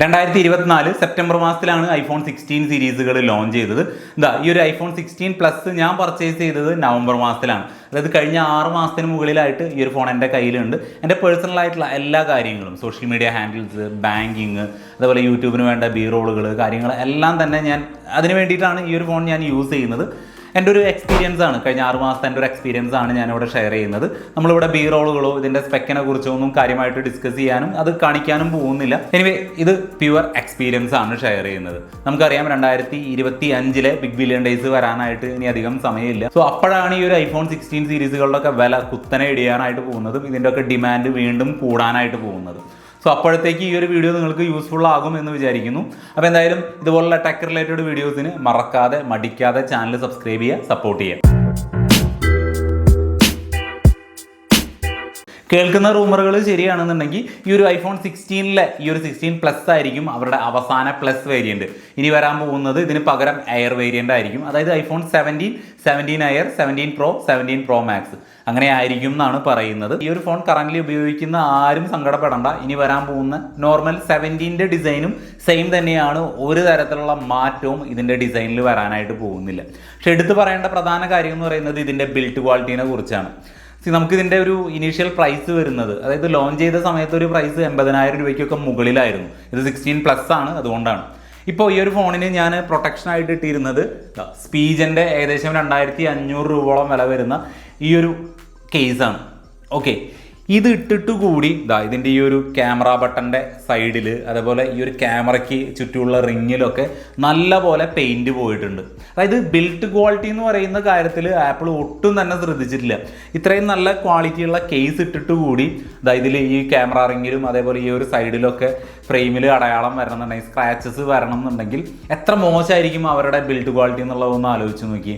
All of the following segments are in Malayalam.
രണ്ടായിരത്തി ഇരുപത്തിനാല് സെപ്റ്റംബർ മാസത്തിലാണ് ഐഫോൺ സിക്സ്റ്റീൻ സീരീസുകൾ ലോഞ്ച് ചെയ്തത്. എന്താ ഈ ഒരു ഐഫോൺ സിക്സ്റ്റീൻ പ്ലസ് ഞാൻ പർച്ചേസ് ചെയ്തത് നവംബർ മാസത്തിലാണ്. അതായത് കഴിഞ്ഞ ആറ് മാസത്തിന് മുകളിലായിട്ട് ഈ ഒരു ഫോൺ എന്റെ കയ്യിലുണ്ട്. എന്റെ പേഴ്സണൽ ആയിട്ടുള്ള എല്ലാ കാര്യങ്ങളും സോഷ്യൽ മീഡിയ ഹാൻഡിൽസ് ബാങ്കിങ് അതുപോലെ യൂട്യൂബിന് വേണ്ട ബി റോളുകൾ കാര്യങ്ങൾ എല്ലാം തന്നെ ഞാൻ അതിന് വേണ്ടിയിട്ടാണ് ഈ ഒരു ഫോൺ ഞാൻ യൂസ് ചെയ്യുന്നത്. എന്റെ ഒരു എക്സ്പീരിയൻസ് ആണ്. കഴിഞ്ഞ ആറ് മാസത്തെ എന്റെ ഒരു എക്സ്പീരിയൻസ് ആണ് ഞാനിവിടെ ഷെയർ ചെയ്യുന്നത്. നമ്മളിവിടെ ബി റോളുകളോ ഇതിന്റെ സ്പെക്കിനെ കുറിച്ചോ ഒന്നും കാര്യമായിട്ട് ഡിസ്കസ് ചെയ്യാനും അത് കാണിക്കാനും പോകുന്നില്ല. എനിവേ ഇത് പ്യുവർ എക്സ്പീരിയൻസ് ആണ് ഷെയർ ചെയ്യുന്നത്. നമുക്കറിയാം രണ്ടായിരത്തി ഇരുപത്തി അഞ്ചിലെ ബിഗ് ബില്യൺ ഡേയ്സ് വരാനായിട്ട് ഇനി അധികം സമയമില്ല. സോ അപ്പോഴാണ് ഈ ഒരു ഐഫോൺ സിക്സ്റ്റീൻ സീരീസുകളുടെയൊക്കെ വില കുത്തനെ ഇടിയാനായിട്ട് പോകുന്നതും ഇതിന്റെയൊക്കെ ഡിമാൻഡ് വീണ്ടും കൂടാനായിട്ട് പോകുന്നത്. സോ അപ്പോഴത്തേക്ക് ഈ ഒരു വീഡിയോ നിങ്ങൾക്ക് യൂസ്ഫുൾ ആകും എന്ന് വിചാരിക്കുന്നു. അപ്പോൾ എന്തായാലും ഇതുപോലുള്ള ടെക് റിലേറ്റഡ് വീഡിയോസിന് മറക്കാതെ മടിക്കാതെ ചാനൽ സബ്സ്ക്രൈബ് ചെയ്യുക സപ്പോർട്ട് ചെയ്യുക. കേൾക്കുന്ന റൂമറുകൾ ശരിയാണെന്നുണ്ടെങ്കിൽ ഈ ഒരു ഐഫോൺ സിക്സ്റ്റീനിലെ ഈ ഒരു സിക്സ്റ്റീൻ പ്ലസ് ആയിരിക്കും അവരുടെ അവസാന പ്ലസ് വേരിയന്റ് ഇനി വരാൻ പോകുന്നത് ഇതിന് പകരം എയർ വേരിയന്റ് ആയിരിക്കും. അതായത് iPhone seventeen seventeen Air seventeen Pro seventeen Pro Max അങ്ങനെ ആയിരിക്കും എന്നാണ് പറയുന്നത്. ഈ ഒരു ഫോൺ കറന്റ് ഉപയോഗിക്കുന്ന ആരും സങ്കടപ്പെടണ്ട. ഇനി വരാൻ പോകുന്ന നോർമൽ സെവന്റീന്റെ ഡിസൈനും സെയിം തന്നെയാണ്. ഒരു തരത്തിലുള്ള മാറ്റവും ഇതിന്റെ ഡിസൈനിൽ വരാനായിട്ട് പോകുന്നില്ല. പക്ഷെ എടുത്തു പറയേണ്ട പ്രധാന കാര്യം എന്ന് പറയുന്നത് ഇതിന്റെ ബിൽഡ് ക്വാളിറ്റീനെ കുറിച്ചാണ്. See, നമുക്ക് ഇതിന്റെ ഒരു ഇനീഷ്യൽ പ്രൈസ് വരുന്നത്. അതായത് ലോഞ്ച് ചെയ്ത സമയത്ത് ഒരു പ്രൈസ് എൺപതിനായിരം രൂപയ്ക്കൊക്കെ മുകളിലായിരുന്നു. ഇത് സിക്സ്റ്റീൻ പ്ലസ് ആണ് അതുകൊണ്ടാണ്. ഇപ്പോൾ ഈ ഒരു ഫോണിന് ഞാൻ പ്രൊട്ടക്ഷൻ ആയിട്ട് ഇട്ടിരുന്നത് സ്പീജന്റെ ഏകദേശം രണ്ടായിരത്തി അഞ്ഞൂറ് രൂപയോളം വില വരുന്ന ഈ ഒരു കേസാണ് ഓക്കെ ഇത് ഇട്ടിട്ട് കൂടി ഇതാ ഇതിന്റെ ഈ ഒരു ക്യാമറ ബട്ടന്റെ സൈഡിൽ അതേപോലെ ഈ ഒരു ക്യാമറയ്ക്ക് ചുറ്റുമുള്ള റിങ്ങിലൊക്കെ നല്ല പോലെ പെയിന്റ് പോയിട്ടുണ്ട്. അതായത് ബിൽറ്റ് ക്വാളിറ്റി എന്ന് പറയുന്ന കാര്യത്തിൽ ആപ്പിൾ ഒട്ടും തന്നെ ശ്രദ്ധിച്ചിട്ടില്ല. ഇത്രയും നല്ല ക്വാളിറ്റിയുള്ള കേസ് ഇട്ടിട്ട് കൂടി ഇതാ ഇതിൽ ഈ ക്യാമറ റിങ്ങിലും അതേപോലെ ഈ ഒരു സൈഡിലൊക്കെ ഫ്രെയിമിൽ അടയാളം വരണമെന്നുണ്ടെങ്കിൽ സ്ക്രാച്ചസ് വരണം എന്നുണ്ടെങ്കിൽ എത്ര മോശമായിരിക്കും അവരുടെ ബിൽഡ് ക്വാളിറ്റി എന്നുള്ളതൊന്ന് ആലോചിച്ച് നോക്കി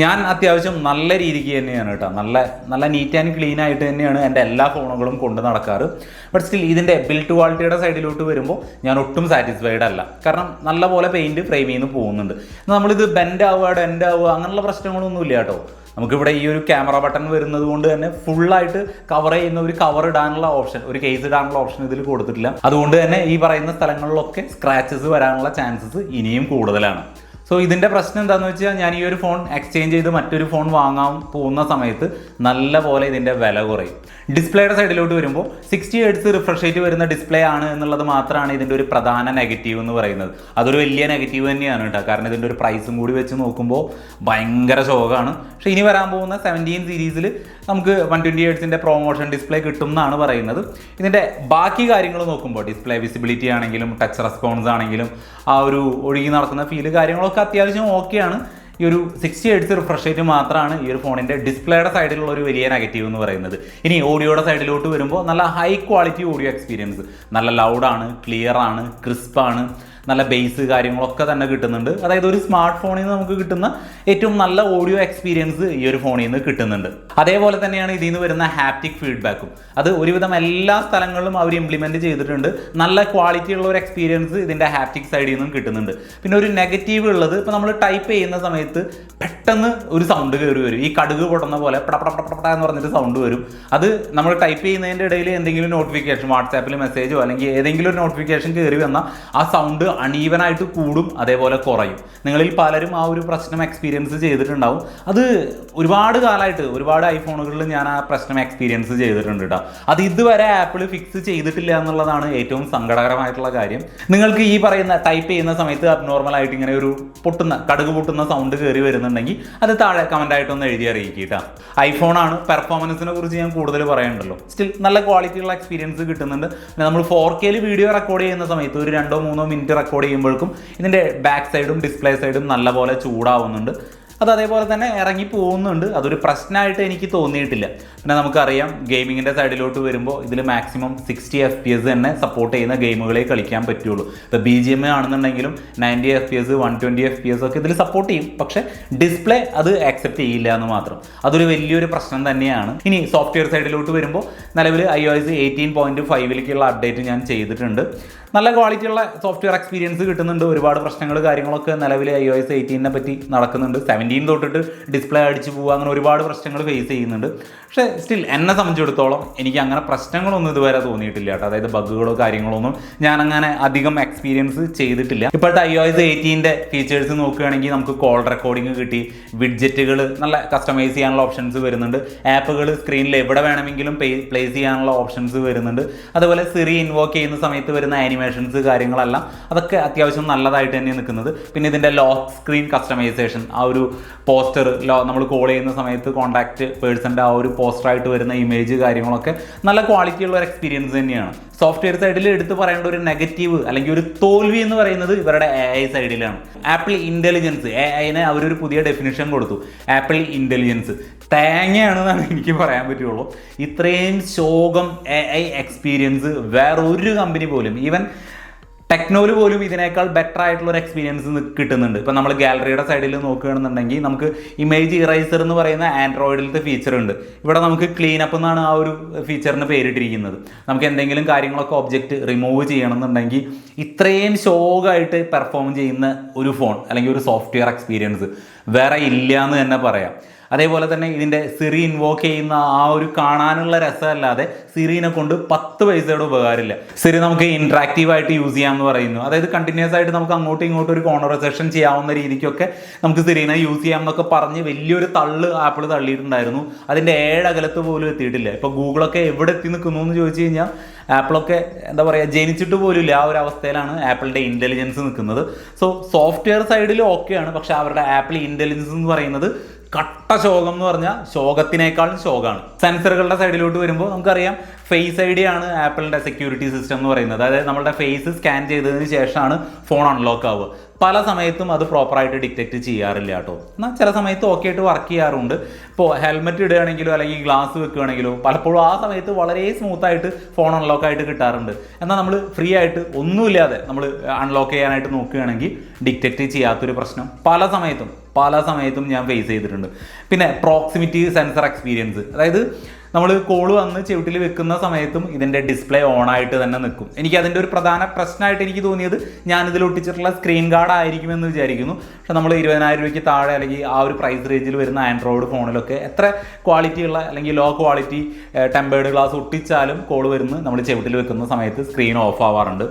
ഞാൻ അത്യാവശ്യം നല്ല രീതിക്ക് തന്നെയാണ് കേട്ടോ. നല്ല നല്ല നീറ്റ് ആൻഡ് ക്ലീൻ ആയിട്ട് തന്നെയാണ് എന്റെ എല്ലാ ഫോണുകളും കൊണ്ട് നടക്കാറ്. ബട്ട് സ്റ്റിൽ ഇതിന്റെ ബിൽഡ് ക്വാളിറ്റിയുടെ സൈഡിലോട്ട് വരുമ്പോൾ ഞാൻ ഒട്ടും സാറ്റിസ്ഫൈഡ് അല്ല. കാരണം നല്ല പോലെ പെയിന്റ് ഫ്രെയിമിൽ നിന്ന് പോകുന്നുണ്ട് നമ്മളിത് ബെൻഡ് ആവുക ഡെൻഡ് ആവുക അങ്ങനെയുള്ള പ്രശ്നങ്ങളൊന്നും ഇല്ല കേട്ടോ. നമുക്കിവിടെ ഈ ഒരു ക്യാമറ ബട്ടൺ വരുന്നത് കൊണ്ട് തന്നെ ഫുള്ളായിട്ട് കവർ ചെയ്യുന്ന ഒരു കവർ ഇടാനുള്ള ഓപ്ഷൻ ഒരു കേസ് ഇടാനുള്ള ഓപ്ഷൻ ഇതിൽ കൊടുത്തിട്ടില്ല. അതുകൊണ്ട് തന്നെ ഈ പറയുന്ന സ്ഥലങ്ങളിലൊക്കെ സ്ക്രാച്ചസ് വരാനുള്ള ചാൻസസ് ഇനിയും കൂടുതലാണ്. സോ ഇതിന്റെ പ്രശ്നം എന്താണെന്ന് വെച്ചാൽ ഞാൻ ഈ ഒരു ഫോൺ എക്സ്ചേഞ്ച് ചെയ്ത് മറ്റൊരു ഫോൺ വാങ്ങാൻ പോകുന്ന സമയത്ത് നല്ല പോലെ ഇതിന്റെ വില കുറയും. ഡിസ്പ്ലേയുടെ സൈഡിലോട്ട് വരുമ്പോൾ സിക്സ്റ്റി ഹെഡ്സ് റിഫ്രഷ് റേറ്റ് വരുന്ന ഡിസ്പ്ലേ ആണ് എന്നുള്ളത് മാത്രമാണ് ഇതിന്റെ ഒരു പ്രധാന നെഗറ്റീവ് എന്ന് പറയുന്നത്. അതൊരു വലിയ നെഗറ്റീവ് തന്നെയാണ് കേട്ടോ. കാരണം ഇതിന്റെ ഒരു പ്രൈസും കൂടി വെച്ച് നോക്കുമ്പോൾ ഭയങ്കര ശോകമാണ് പക്ഷേ ഇനി വരാൻ പോകുന്ന സെവന്റീൻ സീരീസിൽ നമുക്ക് വൺ ട്വന്റി എയ്റ്റ്സിന്റെ പ്രൊമോഷൻ ഡിസ്പ്ലേ കിട്ടും എന്നാണ് പറയുന്നത്. ഇതിന്റെ ബാക്കി കാര്യങ്ങൾ നോക്കുമ്പോൾ ഡിസ്പ്ലേ വിസിബിലിറ്റി ആണെങ്കിലും ടച്ച് റെസ്പോൺസ് ആണെങ്കിലും ആ ഒരു ഒഴുകി നടക്കുന്ന ഫീൽ കാര്യങ്ങളൊക്കെ അത്യാവശ്യം ഓക്കെയാണ് ഈ ഒരു സിക്സ്റ്റി എടുത്ത് റിഫ്രഷ് റേറ്റ് മാത്രമാണ് ഈ ഒരു ഫോണിന്റെ ഡിസ്പ്ലേയുടെ സൈഡിലുള്ള ഒരു വലിയ നെഗറ്റീവ് എന്ന് പറയുന്നത്. ഇനി ഓഡിയോയുടെ സൈഡിലോട്ട് വരുമ്പോൾ നല്ല ഹൈ ക്വാളിറ്റി ഓഡിയോ എക്സ്പീരിയൻസ് നല്ല ലൗഡാണ് ക്ലിയർ ആണ് ക്രിസ്പാണ് നല്ല ബേസ് കാര്യങ്ങളൊക്കെ തന്നെ കിട്ടുന്നുണ്ട്. അതായത് ഒരു സ്മാർട്ട് ഫോണിൽ നിന്ന് നമുക്ക് കിട്ടുന്ന ഏറ്റവും നല്ല ഓഡിയോ എക്സ്പീരിയൻസ് ഈ ഒരു ഫോണിൽ നിന്ന് കിട്ടുന്നുണ്ട്. അതേപോലെ തന്നെയാണ് ഇതിൽ നിന്ന് വരുന്ന ഹാപ്റ്റിക് ഫീഡ്ബാക്കും അത് ഒരുവിധം എല്ലാ സ്ഥലങ്ങളിലും അവർ ഇംപ്ലിമെന്റ് ചെയ്തിട്ടുണ്ട്. നല്ല ക്വാളിറ്റി ഉള്ള ഒരു എക്സ്പീരിയൻസ് ഇതിന്റെ ഹാപ്റ്റിക് സൈഡിൽ നിന്നും കിട്ടുന്നുണ്ട്. പിന്നെ ഒരു നെഗറ്റീവ് ഉള്ളത് ഇപ്പോൾ നമ്മൾ ടൈപ്പ് ചെയ്യുന്ന സമയത്ത് പെട്ടെന്ന് ഒരു സൗണ്ട് കയറി വരും. ഈ കടുക് പൊട്ടുന്ന പോലെ പട പട പട പട എന്ന് പറഞ്ഞിട്ട് സൗണ്ട് വരും. അത് നമ്മൾ ടൈപ്പ് ചെയ്യുന്നതിന്റെ ഇടയിൽ എന്തെങ്കിലും നോട്ടിഫിക്കേഷൻ വാട്സാപ്പിൽ മെസ്സേജോ അല്ലെങ്കിൽ ഏതെങ്കിലും ഒരു നോട്ടിഫിക്കേഷൻ കയറി വന്നാൽ ആ സൗണ്ട് അണീവനായിട്ട് കൂടും അതേപോലെ കുറയും. നിങ്ങളിൽ പലരും ആ ഒരു പ്രശ്നം എക്സ്പീരിയൻസ് ചെയ്തിട്ടുണ്ടാവും. അത് ഒരുപാട് കാലമായിട്ട് ഒരുപാട് ഐഫോണുകളിൽ ഞാൻ ആ പ്രശ്നം എക്സ്പീരിയൻസ് ചെയ്തിട്ടുണ്ട് കേട്ടോ അത് ഇതുവരെ ആപ്പിൾ ഫിക്സ് ചെയ്തിട്ടില്ല എന്നുള്ളതാണ് ഏറ്റവും സങ്കടകരമായിട്ടുള്ള കാര്യം. നിങ്ങൾക്ക് ഈ പറയുന്ന ടൈപ്പ് ചെയ്യുന്ന സമയത്ത് അബ്നോർമൽ ആയിട്ട് ഇങ്ങനെ ഒരു പൊട്ടുന്ന കടുക് പൊട്ടുന്ന സൗണ്ട് കയറി വരുന്നുണ്ടെങ്കിൽ അത് താഴെ കമന്റ് ആയിട്ടൊന്ന് എഴുതി അറിയിക്കുക കേട്ടോ ഐഫോൺ ആണ് പെർഫോമൻസിനെ കുറിച്ച് ഞാൻ കൂടുതൽ പറയണ്ടല്ലോ. സ്റ്റിൽ നല്ല ക്വാളിറ്റിയുള്ള എക്സ്പീരിയൻസ് കിട്ടുന്നുണ്ട്. നമ്മൾ ഫോർ കെയിൽ വീഡിയോ റെക്കോർഡ് ചെയ്യുന്ന സമയത്ത് ഒരു രണ്ടോ മൂന്നോ മിനിറ്റ് റെക്കോർഡ് ചെയ്യുമ്പോഴേക്കും ഇതിന്റെ ബാക്ക് സൈഡും ഡിസ്പ്ലേ സൈഡും നല്ലപോലെ ചൂടാവുന്നുണ്ട്. അത് അതേപോലെ തന്നെ ഇറങ്ങി പോകുന്നുണ്ട്. അതൊരു പ്രശ്നമായിട്ട് എനിക്ക് തോന്നിയിട്ടില്ല. പിന്നെ നമുക്കറിയാം ഗെയിമിങ്ങിന്റെ സൈഡിലോട്ട് വരുമ്പോൾ ഇതിൽ maximum sixty F P S തന്നെ സപ്പോർട്ട് ചെയ്യുന്ന ഗെയിമുകളെ കളിക്കാൻ പറ്റുള്ളൂ. ഇപ്പോൾ ബി ജി എം ആണെന്നുണ്ടെങ്കിലും ninety F P S one twenty F P S ഒക്കെ ഇതിൽ സപ്പോർട്ട് ചെയ്യും. പക്ഷേ ഡിസ്പ്ലേ അത് ആക്സെപ്റ്റ് ചെയ്യില്ല എന്ന് മാത്രം. അതൊരു വലിയൊരു പ്രശ്നം തന്നെയാണ്. ഇനി സോഫ്റ്റ്വെയർ സൈഡിലോട്ട് വരുമ്പോൾ നിലവിൽ I O S eighteen point ഫൈവിലേക്കുള്ള update ഞാൻ ചെയ്തിട്ടുണ്ട്. നല്ല ക്വാളിറ്റിയുള്ള സോഫ്റ്റ്വെയർ എക്സ്പീരിയൻസ് കിട്ടുന്നുണ്ട്. ഒരുപാട് പ്രശ്നങ്ങൾ കാര്യങ്ങളൊക്കെ നിലവിൽ ഐ ഒ എസ് എയ്റ്റീനെ പറ്റി നടക്കുന്നുണ്ട്. സെവന്റീൻ തൊട്ടിട്ട് ഡിസ്പ്ലേ അടിച്ച് പോകുക അങ്ങനെ ഒരുപാട് പ്രശ്നങ്ങൾ ഫേസ് ചെയ്യുന്നുണ്ട്. പക്ഷേ സ്റ്റിൽ എന്നെ സംബന്ധിച്ചിടത്തോളം എനിക്ക് അങ്ങനെ പ്രശ്നങ്ങളൊന്നും ഇതുവരെ തോന്നിയിട്ടില്ല കേട്ടോ. അതായത് ബഗ്ഗുകളോ കാര്യങ്ങളോ ഒന്നും ഞാൻ അങ്ങനെ അധികം എക്സ്പീരിയൻസ് ചെയ്തിട്ടില്ല. ഇപ്പോഴത്തെ ഐ ഒ എസ് എയ്റ്റീന്റെ ഫീച്ചേഴ്സ് നോക്കുകയാണെങ്കിൽ നമുക്ക് കോൾ റെക്കോർഡിംഗ് കിട്ടി വിഡ്ജറ്റുകൾ നല്ല കസ്റ്റമൈസ് ചെയ്യാനുള്ള ഓപ്ഷൻസ് വരുന്നുണ്ട്. ആപ്പുകൾ സ്ക്രീനിൽ എവിടെ വേണമെങ്കിലും പ്ലേസ് ചെയ്യാനുള്ള ഓപ്ഷൻസ് വരുന്നുണ്ട്. അതുപോലെ സിറി ഇൻവോക്ക് ചെയ്യുന്ന സമയത്ത് വരുന്ന ആനിമേഷൻസ് കാര്യങ്ങളെല്ലാം അതൊക്കെ അത്യാവശ്യം നല്ലതായിട്ട് തന്നെ നിൽക്കുന്നത്. പിന്നെ ഇതിന്റെ ലോക്ക് സ്ക്രീൻ കസ്റ്റമൈസേഷൻ ആ ഒരു പോസ്റ്റർ ലോ നമ്മൾ കോൾ ചെയ്യുന്ന സമയത്ത് കോൺടാക്ട് പേഴ്സന്റെ ആ ഒരു പോസ്റ്ററായിട്ട് വരുന്ന ഇമേജ് കാര്യങ്ങളൊക്കെ നല്ല ക്വാളിറ്റി ഉള്ള ഒരു എക്സ്പീരിയൻസ് തന്നെയാണ്. സോഫ്റ്റ്വെയർ സൈഡിൽ എടുത്ത് പറയേണ്ട ഒരു നെഗറ്റീവ് അല്ലെങ്കിൽ ഒരു തോൽവി എന്ന് പറയുന്നത് ഇവരുടെ എ ഐ സൈഡിലാണ് ആപ്പിൾ ഇന്റലിജൻസ് എ ഐനെ അവരൊരു പുതിയ ഡെഫിനിഷൻ കൊടുത്തു. ആപ്പിൾ ഇന്റലിജൻസ് തേങ്ങയാണെന്നാണ് എനിക്ക് പറയാൻ പറ്റുള്ളൂ. ഇത്രയും ശോകം എ ഐ എക്സ്പീരിയൻസ് വേറെ ഒരു കമ്പനി പോലും ഈവൻ ടെക്നോയിൽ പോലും ഇതിനേക്കാൾ ബെറ്റർ ആയിട്ടുള്ള ഒരു എക്സ്പീരിയൻസ് കിട്ടുന്നുണ്ട്. ഇപ്പം നമ്മൾ ഗാലറിയുടെ സൈഡിൽ നോക്കുകയാണെന്നുണ്ടെങ്കിൽ നമുക്ക് ഇമേജ് ഇറൈസർ എന്ന് പറയുന്ന ആൻഡ്രോയിഡിലത്തെ ഫീച്ചർ ഉണ്ട്. ഇവിടെ നമുക്ക് ക്ലീൻ അപ്പ് എന്നാണ് ആ ഒരു ഫീച്ചറിന് പേരിട്ടിരിക്കുന്നത്. നമുക്ക് എന്തെങ്കിലും കാര്യങ്ങളൊക്കെ ഒബ്ജക്റ്റ് റിമൂവ് ചെയ്യണമെന്നുണ്ടെങ്കിൽ ഇത്രയും ശോകമായിട്ട് പെർഫോം ചെയ്യുന്ന ഒരു ഫോൺ അല്ലെങ്കിൽ ഒരു സോഫ്റ്റ്വെയർ എക്സ്പീരിയൻസ് വേറെ ഇല്ല എന്ന് തന്നെ പറയാം. അതേപോലെ തന്നെ ഇതിന്റെ സിറി ഇൻവോക്ക് ചെയ്യുന്ന ആ ഒരു കാണാനുള്ള രസമല്ലാതെ സിറീനെ കൊണ്ട് പത്ത് പൈസയുടെ ഉപകാരമില്ല. സിറി നമുക്ക് ഇൻട്രാക്റ്റീവ് ആയിട്ട് യൂസ് ചെയ്യാമെന്ന് പറയുന്നു. അതായത് കണ്ടിന്യൂസ് ആയിട്ട് നമുക്ക് അങ്ങോട്ടും ഇങ്ങോട്ടും ഒരു കോൺവെർസേഷൻ ചെയ്യാവുന്ന രീതിക്കൊക്കെ നമുക്ക് സിറീനെ യൂസ് ചെയ്യാം എന്നൊക്കെ പറഞ്ഞ് വലിയൊരു തള്ള് ആപ്പിൾ തള്ളിയിട്ടുണ്ടായിരുന്നു. അതിന്റെ ഏഴകലത്ത് പോലും എത്തിയിട്ടില്ല. ഇപ്പോൾ ഗൂഗിളൊക്കെ എവിടെ എത്തി നിൽക്കുന്നു എന്ന് ചോദിച്ചു കഴിഞ്ഞാൽ ആപ്പിളൊക്കെ എന്താ പറയുക ജനിച്ചിട്ട് പോലും ഇല്ല ആ ഒരു അവസ്ഥയിലാണ് ആപ്പിളിന്റെ ഇന്റലിജൻസ് നിൽക്കുന്നത്. സോ സോഫ്റ്റ്വെയർ സൈഡിൽ ഓക്കെയാണ് പക്ഷേ അവരുടെ ആപ്പിൾ ഇന്റലിജൻസ് എന്ന് പറയുന്നത് കട്ട ശോകം എന്ന് പറഞ്ഞാൽ ശോകത്തിനേക്കാളും ശോകമാണ് സെൻസറുകളുടെ സൈഡിലോട്ട് വരുമ്പോൾ നമുക്കറിയാം ഫേസ് ഐ ഡി ആണ് ആപ്പിളിന്റെ സെക്യൂരിറ്റി സിസ്റ്റം എന്ന് പറയുന്നത്. അതായത് നമ്മുടെ ഫേസ് സ്കാൻ ചെയ്തതിന് ശേഷമാണ് ഫോൺ അൺലോക്ക് ആവുക. പല സമയത്തും അത് പ്രോപ്പറായിട്ട് ഡിറ്റക്റ്റ് ചെയ്യാറില്ല കേട്ടോ. എന്നാൽ ചില സമയത്ത് ഓക്കെ ആയിട്ട് വർക്ക് ചെയ്യാറുണ്ട്. ഇപ്പോൾ ഹെൽമെറ്റ് ഇടുകയാണെങ്കിലോ അല്ലെങ്കിൽ ഗ്ലാസ് വെക്കുകയാണെങ്കിലോ പലപ്പോഴും ആ സമയത്ത് വളരെ സ്മൂത്തായിട്ട് ഫോൺ അൺലോക്ക് ആയിട്ട് കിട്ടാറുണ്ട്. എന്നാൽ നമ്മൾ ഫ്രീ ആയിട്ട് ഒന്നുമില്ലാതെ നമ്മൾ അൺലോക്ക് ചെയ്യാനായിട്ട് നോക്കുകയാണെങ്കിൽ ഡിറ്റക്റ്റ് ചെയ്യാത്തൊരു പ്രശ്നം. പല സമയത്തും. പല സമയത്തും ഞാൻ ഫേസ് ചെയ്തിട്ടുണ്ട്. പിന്നെ പ്രോക്സിമിറ്റി സെൻസർ എക്സ്പീരിയൻസ് അതായത് നമ്മൾ കോൾ വന്ന് ചെവിട്ടിൽ വെക്കുന്ന സമയത്തും ഇതിന്റെ ഡിസ്പ്ലേ ഓൺ ആയിട്ട് തന്നെ നിൽക്കും. എനിക്ക് അതിന്റെ ഒരു പ്രധാന പ്രശ്നമായിട്ട് എനിക്ക് തോന്നിയത് ഞാൻ ഇതിൽ ഒട്ടിച്ചിട്ടുള്ള സ്ക്രീൻ ഗാർഡ് ആയിരിക്കുമെന്ന് വിചാരിക്കുന്നു. പക്ഷെ നമ്മൾ ഇരുപതിനായിരം രൂപയ്ക്ക് താഴെ അല്ലെങ്കിൽ ആ ഒരു പ്രൈസ് റേഞ്ചിൽ വരുന്ന ആൻഡ്രോയിഡ് ഫോണിലൊക്കെ എത്ര ക്വാളിറ്റിയുള്ള അല്ലെങ്കിൽ ലോ ക്വാളിറ്റി ടെമ്പേർഡ് ഗ്ലാസ് ഒട്ടിച്ചാലും കോൾ വരുന്ന നമ്മൾ ചെവിട്ടിൽ വെക്കുന്ന സമയത്ത് സ്ക്രീൻ ഓഫ് ആവാറുണ്ട്.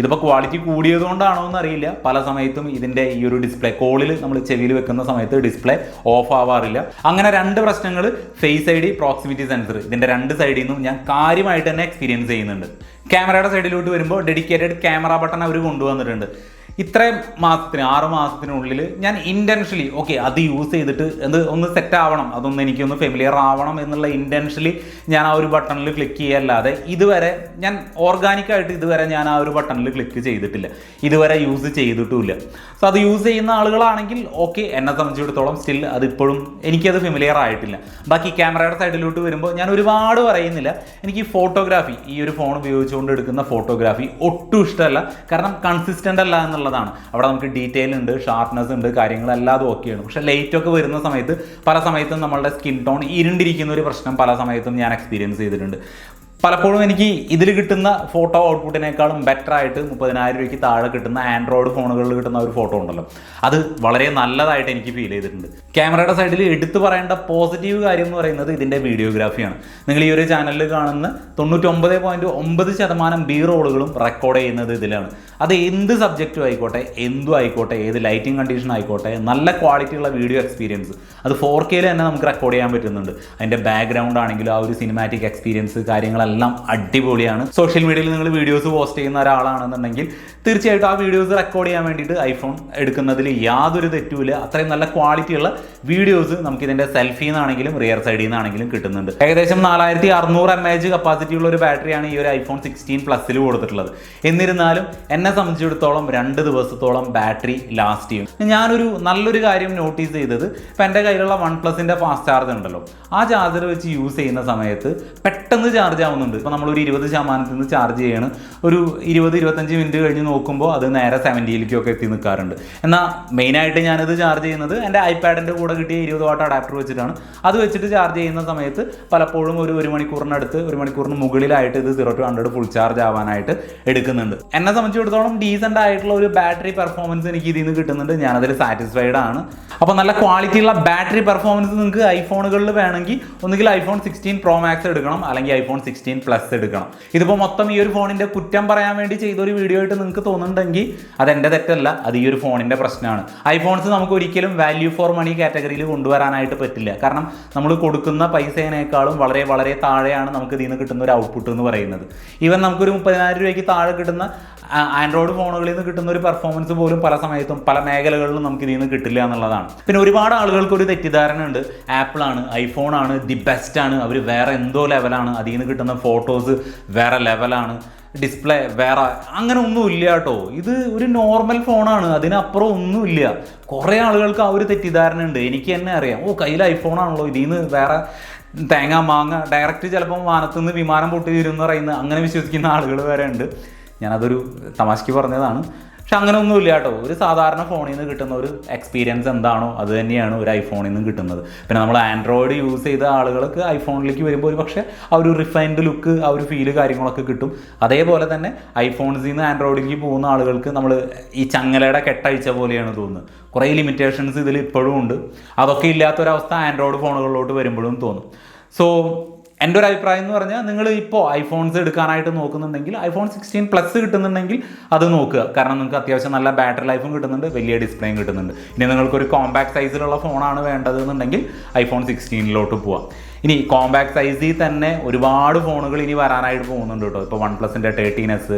ഇതിപ്പോൾ ക്വാളിറ്റി കൂടിയത് കൊണ്ടാണോ എന്ന് അറിയില്ല പല സമയത്തും ഇതിന്റെ ഈ ഒരു ഡിസ്പ്ലേ കോളിൽ നമ്മൾ ചെവിയിൽ വെക്കുന്ന സമയത്ത് ഡിസ്പ്ലേ ഓഫ് ആവാറില്ല. അങ്ങനെ രണ്ട് പ്രശ്നങ്ങൾ face I D proximity sensor ഇതിന്റെ രണ്ട് സൈഡിൽ നിന്നും ഞാൻ കാര്യമായിട്ട് തന്നെ എക്സ്പീരിയൻസ് ചെയ്യുന്നുണ്ട്. ക്യാമറയുടെ സൈഡിലോട്ട് വരുമ്പോൾ ഡെഡിക്കേറ്റഡ് ക്യാമറ ബട്ടൺ അവർ കൊണ്ടുവന്നിട്ടുണ്ട്. ഇത്രയും മാസത്തിന് ആറ് മാസത്തിനുള്ളിൽ ഞാൻ ഇന്റൻഷ്യലി ഓക്കെ അത് യൂസ് ചെയ്തിട്ട് എന്ത് ഒന്ന് സെറ്റ് ആവണം. അതൊന്ന് എനിക്കൊന്ന് ഫെമിലിയർ ആവണം എന്നുള്ള ഇന്റൻഷ്യലി ഞാൻ ആ ഒരു ബട്ടണിൽ ക്ലിക്ക് ചെയ്യല്ലാതെ ഇതുവരെ ഞാൻ ഓർഗാനിക്കായിട്ട് ഇതുവരെ ഞാൻ ആ ഒരു ബട്ടണിൽ ക്ലിക്ക് ചെയ്തിട്ടില്ല. ഇതുവരെ യൂസ് ചെയ്തിട്ടുമില്ല. സോ അത് യൂസ് ചെയ്യുന്ന ആളുകളാണെങ്കിൽ ഓക്കെ എന്നെ സംബന്ധിച്ചിടത്തോളം സ്റ്റിൽ അതിപ്പോഴും എനിക്കത് ഫെമിലിയർ ആയിട്ടില്ല. ബാക്കി ക്യാമറയുടെ സൈഡിലോട്ട് വരുമ്പോൾ ഞാൻ ഒരുപാട് പറയുന്നില്ല. എനിക്ക് ഫോട്ടോഗ്രാഫി ഈ ഒരു ഫോൺ ഉപയോഗിച്ചുകൊണ്ട് എടുക്കുന്ന ഫോട്ടോഗ്രാഫി ഒട്ടും ഇഷ്ടമല്ല. കാരണം കൺസിസ്റ്റന്റ് അല്ല എന്നുള്ളതാണ് അവിടെ നമുക്ക് ഡീറ്റെയിൽ ഉണ്ട് ഷാർപ്നെസ് ഉണ്ട് കാര്യങ്ങളെല്ലാം ഓക്കെയാണ് പക്ഷേ ലൈറ്റ് ഒക്കെ വരുന്ന സമയത്ത് പല സമയത്തും നമ്മളുടെ സ്കിൻ ടോൺ ഇരുണ്ടിരിക്കുന്ന ഒരു പ്രശ്നം പല സമയത്തും ഞാൻ എക്സ്പീരിയൻസ് ചെയ്തിട്ടുണ്ട്. പലപ്പോഴും എനിക്ക് ഇതിൽ കിട്ടുന്ന ഫോട്ടോ ഔട്ട്പുട്ടിനേക്കാളും ബെറ്റർ ആയിട്ട് മുപ്പതിനായിരം രൂപയ്ക്ക് താഴെ കിട്ടുന്ന ആൻഡ്രോയിഡ് ഫോണുകളിൽ കിട്ടുന്ന ഒരു ഫോട്ടോ ഉണ്ടല്ലോ. അത് വളരെ നല്ലതായിട്ട് എനിക്ക് ഫീൽ ചെയ്തിട്ടുണ്ട്. ക്യാമറയുടെ സൈഡിൽ എടുത്തു പറയേണ്ട പോസിറ്റീവ് കാര്യം എന്ന് പറയുന്നത് ഇതിന്റെ വീഡിയോഗ്രാഫിയാണ് നിങ്ങൾ ഈ ഒരു ചാനലിൽ കാണുന്ന തൊണ്ണൂറ്റൊമ്പത് പോയിന്റ് ഒമ്പത് ശതമാനം ബി റോളുകളും റെക്കോർഡ് ചെയ്യുന്നത് ഇതിലാണ്. അത് എന്ത് സബ്ജക്റ്റും ആയിക്കോട്ടെ എന്തും ആയിക്കോട്ടെ ഏത് ലൈറ്റിംഗ് കണ്ടീഷൻ ആയിക്കോട്ടെ നല്ല ക്വാളിറ്റിയുള്ള വീഡിയോ എക്സ്പീരിയൻസ് അത് ഫോർ കെയിൽ തന്നെ നമുക്ക് റെക്കോർഡ് ചെയ്യാൻ പറ്റുന്നുണ്ട്. അതിന്റെ ബാക്ക്ഗ്രൗണ്ട് ആണെങ്കിലും ആ ഒരു സിനിമാറ്റിക് എക്സ്പീരിയൻസ് കാര്യങ്ങളെല്ലാം അടിപൊളിയാണ്. സോഷ്യൽ മീഡിയയിൽ നിങ്ങൾ വീഡിയോസ് പോസ്റ്റ് ചെയ്യുന്ന ഒരാളാണെന്നുണ്ടെങ്കിൽ തീർച്ചയായിട്ടും ആ വീഡിയോസ് റെക്കോർഡ് ചെയ്യാൻ വേണ്ടിയിട്ട് ഐഫോൺ എടുക്കുന്നതിൽ യാതൊരു തെറ്റുമില്ല. അത്രയും നല്ല ക്വാളിറ്റിയുള്ള വീഡിയോസ് നമുക്ക് ഇതിന്റെ സെൽഫിയിൽ നിന്നാണെങ്കിലും റിയർ സൈഡിൽ നിന്നാണെങ്കിലും കിട്ടുന്നുണ്ട്. ഏകദേശം നാലായിരത്തി അറുന്നൂറ് എം എച്ച് കപ്പാസിറ്റി ഉള്ള ഒരു ബാറ്ററിയാണ് ഈ ഒരു ഐഫോൺ സിക്സ്റ്റീൻ പ്ലസ്സിൽ കൊടുത്തിട്ടുള്ളത്. എന്നിരുന്നാലും എന്നെ സംബന്ധിച്ചിടത്തോളം രണ്ട് ദിവസത്തോളം ബാറ്ററി ലാസ്റ്റ് ചെയ്യും. ഞാനൊരു നല്ലൊരു കാര്യം നോട്ടീസ് ചെയ്തത് ഇപ്പം എന്റെ കയ്യിലുള്ള വൺ പ്ലസിന്റെ ഫാസ്റ്റ് ചാർജ് ഉണ്ടല്ലോ. ആ ചാർജർ വെച്ച് യൂസ് ചെയ്യുന്ന സമയത്ത് പെട്ടെന്ന് ചാർജ് ആവുന്നുണ്ട് ആവുന്നുണ്ട്. ഇപ്പോൾ നമ്മളൊരു ഇരുപത് ശതമാനത്തിൽ നിന്ന് ചാർജ് ചെയ്യണം. ഒരു ഇരുപത് ഇരുപത്തഞ്ച് മിനിറ്റ് കഴിഞ്ഞ് നോക്കുമ്പോൾ അത് നേരെ സെവന്റിയിലേക്കൊക്കെ എത്തി നിൽക്കാറുണ്ട്. എന്നാൽ മെയിനായിട്ട് ഞാനിത് ചാർജ് ചെയ്യുന്നത് എന്റെ ഐപാഡിന്റെ കൂടെ കിട്ടിയ ഇരുപത് വാട്ട് അഡാപ്റ്റർ വെച്ചിട്ടാണ്. അത് വെച്ചിട്ട് ചാർജ് ചെയ്യുന്ന സമയത്ത് പലപ്പോഴും ഒരു ഒരു മണിക്കൂറിനടുത്ത് ഒരു മണിക്കൂറിന് മുകളിലായിട്ട് ഇത് zero to hundred full charge ആവാനായിട്ട് എടുക്കുന്നുണ്ട്. എന്നെ സംബന്ധിച്ചിടത്തോളം ഡീസന്റ് ആയിട്ടുള്ള ഒരു ബാറ്ററി പെർഫോമൻസ് എനിക്ക് ഇതിൽ നിന്ന് കിട്ടുന്നുണ്ട്. ഞാനതിൽ സാറ്റിസ്ഫൈഡ് ആണ്. അപ്പോൾ നല്ല ക്വാളിറ്റിയുള്ള ബാറ്ററി പെർഫോമൻസ് നിങ്ങൾക്ക് ഐഫോണുകളിൽ വേണമെങ്കിൽ ഒന്നുകിൽ ഐഫോൺ സിക്സ്റ്റീൻ പ്രോ മാക്സ് എടുക്കണം അല്ലെങ്കിൽ ഐഫോൺ സിക്സ്റ്റീൻ പ്ലസ് എടുക്കണം. ഇതിപ്പോൾ മൊത്തം ഈ ഒരു ഫോണിന്റെ കുറ്റം പറയാൻ വേണ്ടി ചെയ്തൊരു വീഡിയോ ആയിട്ട് നിങ്ങൾക്ക് തോന്നുന്നുണ്ടെങ്കിൽ അത് എന്റെ തെറ്റല്ല അത് ഈ ഒരു ഫോണിന്റെ പ്രശ്നമാണ്. ഐഫോൺസ് നമുക്ക് ഒരിക്കലും വാല്യൂ ഫോർ മണി കാറ്റഗറിയിൽ കൊണ്ടുവരാനായിട്ട് പറ്റില്ല. കാരണം നമ്മൾ കൊടുക്കുന്ന പൈസേനേക്കാളും വളരെ വളരെ താഴെയാണ് നമുക്ക് ഇതിൽ നിന്ന് കിട്ടുന്ന ഒരു ഔട്ട്പുട്ട് എന്ന് പറയുന്നത്. ഈവൻ നമുക്കൊരു മുപ്പതിനായിരം രൂപയ്ക്ക് താഴെ കിട്ടുന്ന ആൻഡ്രോയിഡ് ഫോണുകളിൽ നിന്ന് കിട്ടുന്ന ഒരു പെർഫോമൻസ് പോലും പല സമയത്തും പല മേഖലകളിലും നമുക്ക് ഇതിൽ നിന്ന് കിട്ടില്ല എന്നുള്ളതാണ്. പിന്നെ ഒരുപാട് ആളുകൾക്ക് ഒരു തെറ്റിദ്ധാരണ ഉണ്ട് ആപ്പിളാണ് ആണ് ദി ബെസ്റ്റ് ആണ്. അവർ വേറെ എന്തോ ലെവലാണ് അതിൽ നിന്ന് കിട്ടുന്ന ഫോട്ടോസ് വേറെ ലെവലാണ് ഡിസ്പ്ലേ വേറെ അങ്ങനെ ഒന്നുമില്ല കേട്ടോ. ഇത് ഒരു നോർമൽ ഫോണാണ് അതിനപ്പുറം ഒന്നുമില്ല കുറേ ആളുകൾക്ക് ആ ഒരു തെറ്റിദ്ധാരണ ഉണ്ട് എനിക്ക് തന്നെ അറിയാം. ഓ കയ്യിൽ ഐഫോണാണല്ലോ ഇതിൽ നിന്ന് വേറെ തേങ്ങ മാങ്ങ ഡയറക്റ്റ് ചിലപ്പം വാനത്തുനിന്ന് വിമാനം പൊട്ടി തീരുമെന്ന് പറയുന്ന അങ്ങനെ വിശ്വസിക്കുന്ന ആളുകൾ വരെ ഉണ്ട്. ഞാനതൊരു തമാശയ്ക്ക് പറഞ്ഞതാണ്. പക്ഷെ അങ്ങനെ ഒന്നുമില്ല കേട്ടോ. ഒരു സാധാരണ ഫോണിൽ നിന്ന് കിട്ടുന്ന ഒരു എക്സ്പീരിയൻസ് എന്താണോ അത് തന്നെയാണ് ഒരു ഐഫോണിൽ നിന്നും കിട്ടുന്നത്. പിന്നെ നമ്മൾ ആൻഡ്രോയിഡ് യൂസ് ചെയ്ത ആളുകൾക്ക് ഐഫോണിലേക്ക് വരുമ്പോൾ ഒരു പക്ഷേ ആ ഒരു റിഫൈൻഡ് ലുക്ക് ആ ഒരു ഫീൽ കാര്യങ്ങളൊക്കെ കിട്ടും. അതേപോലെ തന്നെ ഐഫോൺസിൽ നിന്ന് ആൻഡ്രോയിഡിലേക്ക് പോകുന്ന ആളുകൾക്ക് നമ്മൾ ഈ ചങ്ങലയുടെ കെട്ടഴിച്ച പോലെയാണ് തോന്നുന്നത്. കുറേ ലിമിറ്റേഷൻസ് ഇതിൽ ഇപ്പോഴും ഉണ്ട്. അതൊക്കെ ഇല്ലാത്തൊരവസ്ഥ ആൻഡ്രോയിഡ് ഫോണുകളിലോട്ട് വരുമ്പോഴും തോന്നും. സോ എന്റെ ഒരു അഭിപ്രായം എന്ന് പറഞ്ഞാൽ നിങ്ങൾ ഇപ്പോൾ ഐഫോൺസ് എടുക്കാനായിട്ട് നോക്കുന്നുണ്ടെങ്കിൽ ഐഫോൺ സിക്സ്റ്റീൻ പ്ലസ് കിട്ടുന്നുണ്ടെങ്കിൽ അത് നോക്കുക. കാരണം നിങ്ങൾക്ക് അത്യാവശ്യം നല്ല ബാറ്ററി ലൈഫും കിട്ടുന്നുണ്ട് വലിയ ഡിസ്പ്ലേയും കിട്ടുന്നുണ്ട്. ഇനി നിങ്ങൾക്കൊരു കോമ്പാക്ട് സൈസിലുള്ള ഫോണാണ് വേണ്ടതെന്നുണ്ടെങ്കിൽ ഐഫോൺ സിക്സ്റ്റീനിലോട്ട് പോവാം. ഇനി കോമ്പാക്ട് സൈസിൽ തന്നെ ഒരുപാട് ഫോണുകൾ ഇനി വരാനായിട്ട് പോകുന്നുണ്ട് കേട്ടോ. ഇപ്പോൾ വൺ പ്ലസിന്റെ തേർട്ടീൻ എസ്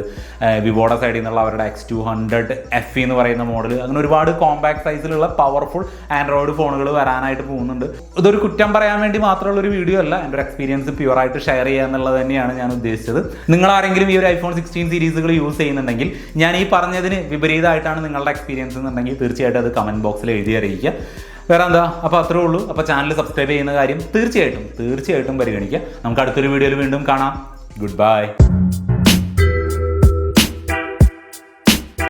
വിവോയുടെ സൈഡിൽ നിന്നുള്ള അവരുടെ എക്സ് ടു ഹൺഡ്രഡ് എഫ് എന്ന് പറയുന്ന മോഡൽ അങ്ങനെ ഒരുപാട് കോമ്പാക്ട് സൈസിലുള്ള പവർഫുൾ ആൻഡ്രോയിഡ് ഫോണുകൾ വരാനായിട്ട് പോകുന്നുണ്ട്. ഇതൊരു കുറ്റം പറയാൻ വേണ്ടി മാത്രമുള്ള ഒരു വീഡിയോ അല്ല. എന്റെ ഒരു എക്സ്പീരിയൻസ് പ്യുവറായിട്ട് ഷെയർ ചെയ്യുക എന്നുള്ളത് തന്നെയാണ് ഞാൻ ഉദ്ദേശിച്ചത്. നിങ്ങൾ ആരെങ്കിലും ഈ ഒരു ഐഫോൺ സിക്സ്റ്റീൻ സീരീസുകൾ യൂസ് ചെയ്യുന്നുണ്ടെങ്കിൽ ഞാൻ ഈ പറഞ്ഞതിന് വിപരീതമായിട്ടാണ് നിങ്ങളുടെ എക്സ്പീരിയൻസ് എന്നുണ്ടെങ്കിൽ തീർച്ചയായിട്ടും അത് കമന്റ് ബോക്സിൽ എഴുതി അറിയിക്കുക. വേറെ എന്താ അപ്പോൾ അത്രേ ഉള്ളൂ. അപ്പോൾ ചാനൽ സബ്സ്ക്രൈബ് ചെയ്യുന്ന കാര്യം തീർച്ചയായിട്ടും തീർച്ചയായിട്ടും പരിഗണിക്കുക. നമുക്ക് അടുത്തൊരു വീഡിയോയിൽ വീണ്ടും കാണാം. Good bye